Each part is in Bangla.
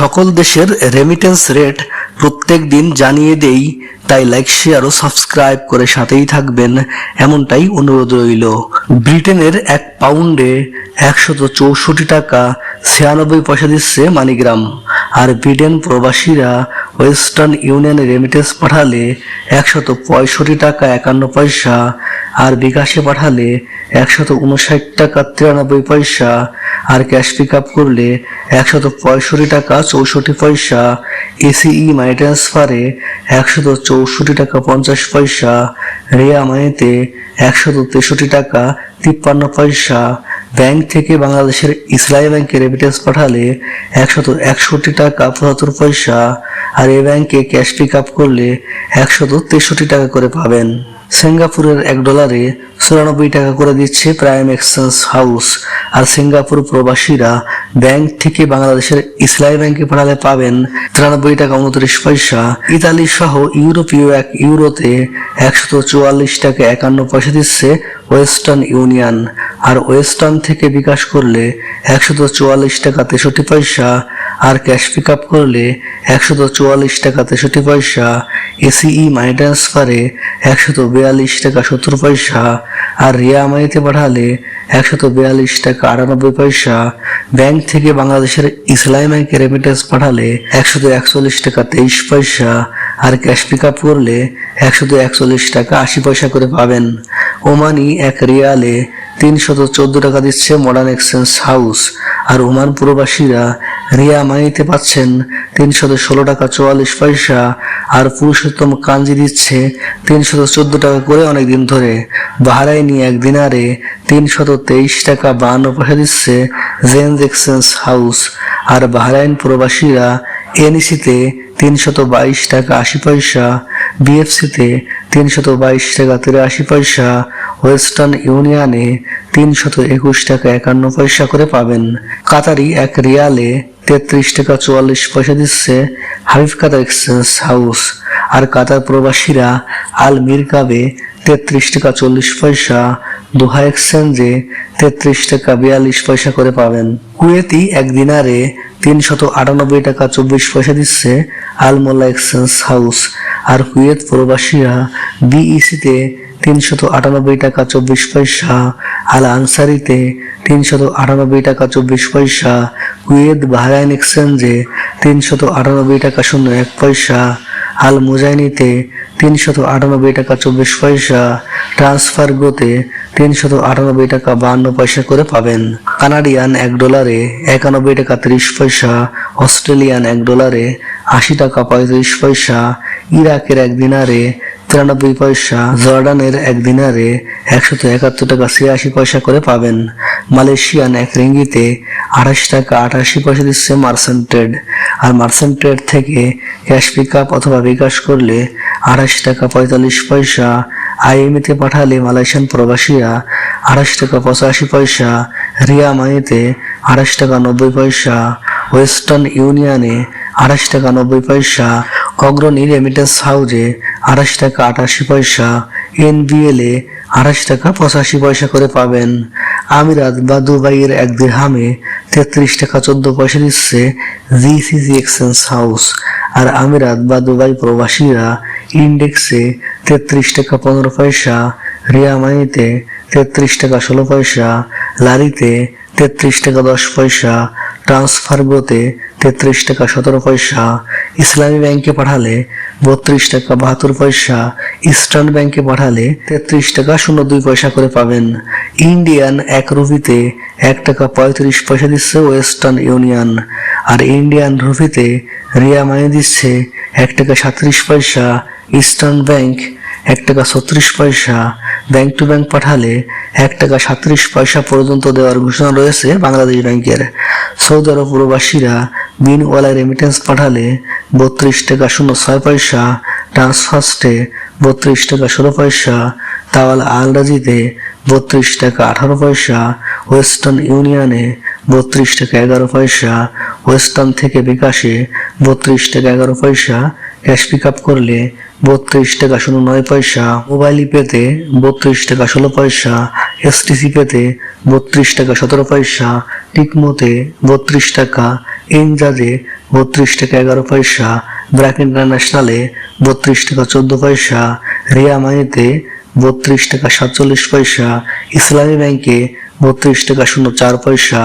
সকল দেশের রেমিটেন্স রেট প্রত্যেক দিন জানিয়ে দেই, তাই লাইক শেয়ার ও সাবস্ক্রাইব করে সাথেই থাকবেন, এমনটাই অনুরোধ রইল। ব্রিটেনের এক পাউন্ডে একশত চৌষট্টি টাকা ছিয়ানব্বই পয়সা দিচ্ছে মানিগ্রাম, আর ব্রিটেন প্রবাসীরা ওয়েস্টার্ন ইউনিয়নে রেমিটেন্স পাঠালে একশত পঁয়ষট্টি টাকা একান্ন পয়সা, আর বিকাশে পাঠালে একশত উনষাট টাকা তিরানব্বই পয়সা আর ক্যাশ পিক আপ করলে একশত পঁয়ষট্টি টাকা চৌষট্টি পয়সা এসিই মানি ট্রান্সফারে একশত চৌষট্টি টাকা পঞ্চাশ পয়সা, রেয়া মানিতে একশত তেষট্টি টাকা তিপ্পান্ন পয়সা। ব্যাংক থেকে বাংলাদেশের ইসলামী ব্যাংকে রেমিটেন্স পাঠালে একশত একষট্টি টাকা পঁচাত্তর পয়সা আর এ ব্যাংকে ক্যাশ পিক আপ করলে একশত তেষট্টি টাকা করে পাবেন। সিঙ্গাপুরের এক ডলারে চুরানব্বই টাকা করে দিচ্ছে প্রাইম এক্সচেঞ্জ হাউস আর সিঙ্গাপুর প্রবাসীরা ব্যাংক থেকে বাংলাদেশের ইসলামী ব্যাংকে পাঠালে পাবেন তিরানব্বই টাকা উনত্রিশ পয়সা। ইতালি সহ ইউরোপীয় এক ইউরোতে একশত চুয়াল্লিশ টাকা একান্ন পয়সা দিচ্ছে ওয়েস্টার্ন ইউনিয়ন। আর ওয়েস্টার্ন থেকে বিকাশ করলে একশত চুয়াল্লিশ টাকা তেষট্টি পয়সা আর ক্যাশ পিক আপ করলে একশত চুয়াল্লিশ টাকা তেষট্টি পয়সা। এসিই মানি ট্রান্সফারে একশত বিয়াল্লিশ টাকা সত্তর পয়সা। আর রিয়া মানিতে পাঠালে একশত বিয়াল্লিশ টাকা আটানব্বই পয়সা। ব্যাংক থেকে বাংলাদেশের ইসলামী ব্যাংকে রেমিটেন্স পাঠালে একশত একচল্লিশ টাকা তেইশ পয়সা আর ক্যাশ পিক আপ করলে একশত একচল্লিশ টাকা আশি পয়সা করে পাবেন। ওমানি এক রিয়ালে তিনশত চোদ্দ টাকা দিচ্ছে মডার্ন এক্সচেঞ্জ হাউস আর ওমান প্রবাসীরা রিয়া মানিতে পাচ্ছেন তিনশত ষোলো টাকা চুয়াল্লিশ পয়সা, আর পুরুষোত্তম কাঞ্জি দিচ্ছে তিনশত চোদ্দ টাকা করে অনেকদিন ধরে। বাহারাইনি এক দিনারে তিনশত তেইশ টাকা বাহান্ন পয়সা দিচ্ছে জেন্স এক্সচেঞ্জ হাউস। আর বাহরাইন প্রবাসীরা এনইসিতে তিনশত বাইশ টাকা আশি পয়সা, বিএফসিতে তিনশত বাইশ টাকা তিরাশি পয়সা, ওয়েস্টার্ন ইউনিয়নে তিনশত একুশ টাকা একান্ন পয়সা করে পাবেন। কাতারি এক রিয়ালে তেত্রিশ টাকা চুয়াল্লিশ পয়সা দিচ্ছে হাবিব কাতার এক্সচেঞ্জ হাউস। আর কাতার প্রবাসীরা আল মিরকাবে তেত্রিশ টাকা চল্লিশ পয়সা, দোহা এক্সচেঞ্জে তেত্রিশ টাকা বিয়াল্লিশ পয়সা করে পাবেন। কুয়েতি এক দিনারে তিনশত আটানব্বই টাকা চব্বিশ পয়সা দিচ্ছে আলমোল্লা এক্সচেঞ্জ হাউস। আর কুয়েত প্রবাসীরা বিইসিতে তিনশত আটানব্বই টাকা চব্বিশ পয়সা আল আনসারিতে তিনশত আটানব্বই টাকা চব্বিশ পয়সা, কুয়েত বাহরাইন এক্সচেঞ্জে তিনশত আটানব্বই টাকা শূন্য এক পয়সা আল মুজাইনিতে তিনশত আটানব্বই টাকা চব্বিশ পয়সা, ট্রান্সফার গোতে তিনশত আটানব্বই টাকা বাহান্ন পয়সা করে পাবেন। কানাডিয়ান এক ডলারে একানব্বই টাকা ত্রিশ পয়সা, অস্ট্রেলিয়ান এক ডলারে আশি টাকা পঁয়ত্রিশ পয়সা, ইরাকের এক দিনারে তিরানব্বই পয়সা জর্ডানের এক দিনারে একশত একাত্তর টাকা ছিয়াশি পয়সা করে পাবেন। মালয়েশিয়ান এক রিঙ্গিতে আঠাশ টাকা আঠাশি পয়সা দিচ্ছে মার্সেন্ট ট্রেড আর মার্সেন্ট ট্রেড থেকে ক্যাশ পিক আপ অথবা বিকাশ করলে আঠাশ টাকা পঁয়তাল্লিশ পয়সা। আইএমইতে পাঠালে মালয়েশিয়ান প্রবাসীরা আঠাশ টাকা পঁচাশি পয়সা। রিয়া মাইতে আঠাশ টাকা নব্বই পয়সা। ওয়েস্টার্ন ইউনিয়নে আঠাশ টাকা নব্বই পয়সা। অগ্রণী রেমিটেন্স হাউজে আঠাশ টাকা আটাশি পয়সা এনবিএল আঠাশ টাকা পঁচাশি পয়সা করে পাবেন। আমিরাত বা দুবাইয়ের এক দেহামে তেত্রিশ টাকা চোদ্দ পয়সা দিচ্ছে জিসিসি এক্সচেঞ্জ হাউস আর আমিরাত বা দুবাই প্রবাসীরা ইন্ডেক্সে তেত্রিশ টাকা পনেরো পয়সা, রিয়া মানিতে তেত্রিশ টাকা ষোলো পয়সা, লারিতে তেত্রিশ টাকা দশ পয়সা ট্রান্সফার গোতে তেত্রিশ টাকা সতেরো পয়সা। ইসলামী ব্যাংকে পাঠালে বত্রিশ টাকা বাহাত্তর পয়সা। ইস্টার্ন ব্যাংকে পাঠালে তেত্রিশ টাকা শূন্য দুই পয়সা করে পাবেন। ইন্ডিয়ান এক রুপিতে এক টাকা পঁয়ত্রিশ পয়সা দিচ্ছে ওয়েস্টার্ন ইউনিয়ন। আর ইন্ডিয়ান রুপিতে রিয়া মানি দিচ্ছে এক টাকা সাঁত্রিশ পয়সা। ইস্টার্ন ব্যাংক এক টাকা ছত্রিশ পয়সা। ব্যাংক টু ব্যাংক পাঠালে এক টাকা সাঁত্রিশ পয়সা পর্যন্ত দেওয়ার ঘোষণা রয়েছে বাংলাদেশ ব্যাংকের। সৌদি আরব প্রবাসীরা বিনওয়ালায় রেমিটেন্স পাঠালে বত্রিশ টাকা শূন্য ছয় পয়সা ট্রান্সফার্স্টে বত্রিশ টাকা ষোলো পয়সা, তাওয়াল আলরাজিতে বত্রিশ টাকা আঠারো পয়সা, ওয়েস্টার্ন ইউনিয়নে বত্রিশ টাকা এগারো পয়সা, ওয়েস্টার্ন থেকে বিকাশে বত্রিশ টাকা এগারো পয়সা, ক্যাশ পিক আপ করলে বত্রিশ টাকা শূন্য নয় পয়সা মোবাইল পেতে বত্রিশ টাকা ষোলো পয়সা এসটিসি পেতে বত্রিশ টাকা সতেরো পয়সা টিকমোতে বত্রিশ টাকা ইনজাজে বত্রিশ টাকা এগারো পয়সা, ব্র্যাক ইন্টারন্যাশনালে বত্রিশ টাকা চোদ্দ পয়সা, রিয়া মানিতে বত্রিশ টাকা সাতচল্লিশ পয়সা, ইসলামী ব্যাংকে বত্রিশ টাকা শূন্য চার পয়সা,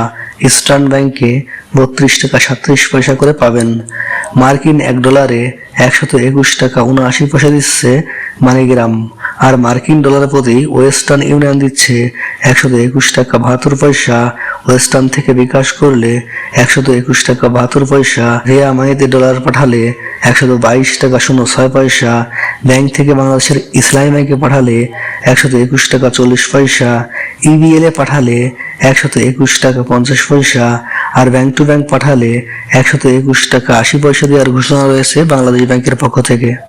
ইস্টার্ন ব্যাংকে বত্রিশ টাকা সাতত্রিশ পয়সা করে পাবেন। মার্কিন এক ডলারে একশত একুশ টাকা উনআশি পয়সা দিচ্ছে মানিগ্রাম, আর মার্কিন ডলারের প্রতি ওয়েস্টার্ন ইউনিয়ন দিচ্ছে একশত একুশ টাকা বাহাত্তর পয়সা ওয়েস্টার্ন থেকে বিকাশ করলে একশত একুশ টাকা বাহাত্তর পয়সা, রেয়া মানিতে ডলার পাঠালে একশত বাইশ টাকা শূন্য ছয় পয়সা, ব্যাংক থেকে বাংলাদেশের ইসলামী ব্যাংকে পাঠালে একশত একুশ টাকা চল্লিশ পয়সা ইবিএল এ পাঠালে একশত একুশ টাকা পঞ্চাশ পয়সা আর ব্যাংক টু ব্যাংক পাঠালে একশত একুশ টাকা আশি পয়সা দেওয়ার ঘোষণা রয়েছে বাংলাদেশ ব্যাংকের পক্ষ থেকে।